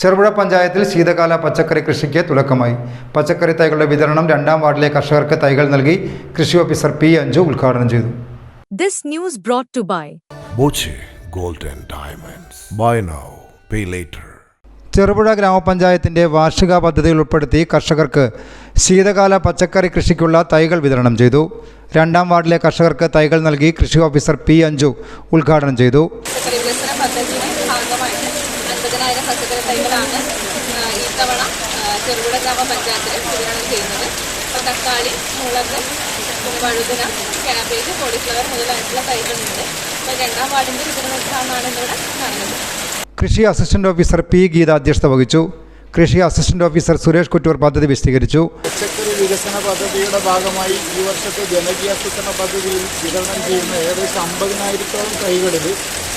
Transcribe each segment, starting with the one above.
ചെറുപുഴ പഞ്ചായത്തിൽ ശീതകാല പച്ചക്കറി കൃഷിക്ക് തുടക്കമായി. പച്ചക്കറി തൈകളുടെ വിതരണം രണ്ടാം വാർഡിലെ കർഷകർക്ക് തൈകൾ നൽകി കൃഷി ഓഫീസർ പി അഞ്ജു ഉദ്ഘാടനം ചെയ്തു. This news brought to by Boche Golden Diamonds. Buy now, pay later. Cherupuzha ഗ്രാമപഞ്ചായത്തിന്റെ വാർഷിക പദ്ധതിയിൽ ഉൾപ്പെടുത്തി കർഷകർക്ക് ശീതകാല പച്ചക്കറി കൃഷിക്കുള്ള തൈകൾ വിതരണം ചെയ്തു. രണ്ടാം വാർഡിലെ കർഷകർക്ക് തൈകൾ നൽകി കൃഷി ഓഫീസർ പി അഞ്ജു ഉദ്ഘാടനം ചെയ്തു പച്ചക്കറി വികസന പദ്ധതിയുടെ ഭാഗമായിട്ട് അൻപതിനായിരം പച്ചക്കറി തൈകളാണ് ഇത്തവണ ചെറുകിട ഗ്രാമ പഞ്ചായത്തിൽ ഗ്രാമപഞ്ചായത്തിൽ വിതരണം ചെയ്യുന്നത്. അപ്പോൾ തക്കാളി മുളക് വഴുതന ക്യാബേജ് കോളിഫ്ലവർ മുതലായിട്ടുള്ള തൈകളുണ്ട്. അപ്പോൾ രണ്ടാം വാർഡിന്റെ വിതരണോദ്ഘാടനമാണ് ഇവിടെ നടന്നത്. കൃഷി അസിസ്റ്റന്റ് ഓഫീസർ പി ഗീത അധ്യക്ഷത വഹിച്ചു. കൃഷി അസിസ്റ്റന്റ് ഓഫീസർ സുരേഷ് കുറ്റൂർ പദ്ധതി വിശദീകരിച്ചു പച്ചക്കറി വികസന പദ്ധതിയുടെ ഭാഗമായി ഈ വർഷത്തെ ജനകീയ ജനകീയാസൂത്രണ പദ്ധതിയിൽ വിതരണം ചെയ്യുന്ന ഏകദേശം അമ്പതിനായിരത്തോളം തൈകളിൽ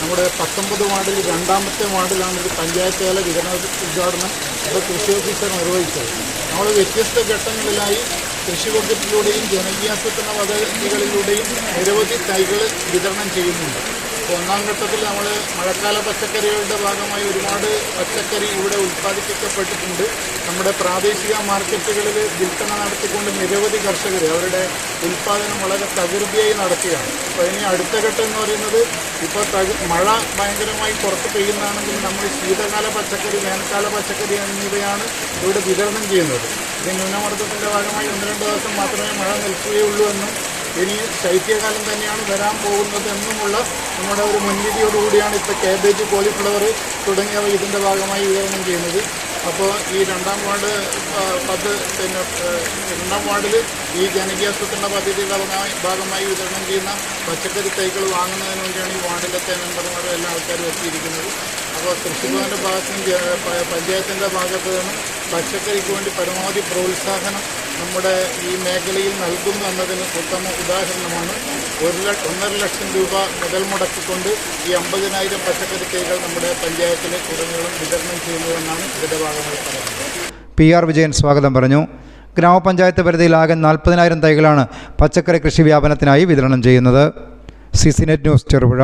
നമ്മുടെ പത്തൊമ്പത് വാർഡിൽ രണ്ടാമത്തെ വാർഡിലാണ് ഒരു പഞ്ചായത്ത് തല വിതരണ ഉദ്ഘാടനം ഇവിടെ കൃഷി ഓഫീസർ നിർവഹിച്ചത്. നമ്മൾ വ്യത്യസ്ത ഘട്ടങ്ങളിലായി കൃഷി വകുപ്പിലൂടെയും ജനകീയാസൂത്രണ പദ്ധതികളിലൂടെയും നിരവധി തൈകൾ വിതരണം ചെയ്യുന്നുണ്ട്. ഒന്നാം ഘട്ടത്തിൽ നമ്മൾ മഴക്കാല പച്ചക്കറികളുടെ ഭാഗമായി ഒരുപാട് പച്ചക്കറി ഇവിടെ ഉൽപ്പാദിപ്പിക്കപ്പെട്ടിട്ടുണ്ട്. നമ്മുടെ പ്രാദേശിക മാർക്കറ്റുകളിൽ വിൽപ്പന നടത്തിക്കൊണ്ട് നിരവധി കർഷകർ അവരുടെ ഉൽപ്പാദനം വളരെ തകൃതിയായി നടത്തുകയാണ് അപ്പോൾ ഇനി അടുത്ത ഘട്ടം എന്ന് പറയുന്നത് ഇപ്പോൾ മഴ ഭയങ്കരമായി പുറത്ത് പെയ്യുന്നതാണെങ്കിൽ നമ്മൾ ശീതകാല പച്ചക്കറി വേനൽക്കാല പച്ചക്കറി എന്നിവയാണ് ഇവിടെ വിതരണം ചെയ്യുന്നത്. ഇത് ന്യൂനമർദ്ദത്തിന്റെ ഭാഗമായി ഒന്ന് രണ്ട് ദിവസം മാത്രമേ മഴ നിൽക്കുകയുള്ളൂ എന്നും ഇനി ശൈത്യകാലം തന്നെയാണ് വരാൻ പോകുന്നത് എന്നുമുള്ള നമ്മുടെ ഒരു മുൻവിധിയോടുകൂടിയാണ് ഇപ്പോൾ കാബേജ് കോളിഫ്ലവർ തുടങ്ങിയവ ഇതിന്റെ ഭാഗമായി വിതരണം ചെയ്യുന്നത്. അപ്പോൾ ഈ രണ്ടാം വാർഡ് പത്ത് പിന്നെ രണ്ടാം വാർഡിൽ ഈ ജനകീയാസൂത്രണ പദ്ധതിയുടെ ഭാഗമായി വിതരണം ചെയ്യുന്ന പച്ചക്കറി തൈകൾ വാങ്ങുന്നതിന് വേണ്ടിയാണ് ഈ വാർഡിലത്തെ മെമ്പർമാരും എല്ലാ ആൾക്കാരും എത്തിയിരിക്കുന്നത്. അപ്പോൾ കൃഷിഭവന്റെ ഭാഗത്തു പഞ്ചായത്തിന്റെ ഭാഗത്തു നിന്നും പച്ചക്കറിക്ക് വേണ്ടി പരമാവധി പ്രോത്സാഹനം നമ്മുടെ ഈ മേഖലയിൽ നൽകുന്നു എന്നതിന് ഉത്തമ ഉദാഹരണമാണ് ഒരു ലക്ഷം ഒന്നര ലക്ഷം രൂപ മുതൽ മുടക്കിക്കൊണ്ട് ഈ അമ്പതിനായിരം പച്ചക്കറി തൈകൾ നമ്മുടെ പഞ്ചായത്തിലെ കുടങ്ങളും വിതരണം ചെയ്യുന്നുവെന്നാണ് ഇതിന്റെ ഭാഗമായി പറയുന്നത്. പി ആർ വിജയൻ സ്വാഗതം പറഞ്ഞു. ഗ്രാമപഞ്ചായത്ത് പരിധിയിൽ ആകെ നാൽപ്പതിനായിരം തൈകളാണ് പച്ചക്കറി കൃഷി വ്യാപനത്തിനായി വിതരണം ചെയ്യുന്നത്. CCNet news Cherupuzha.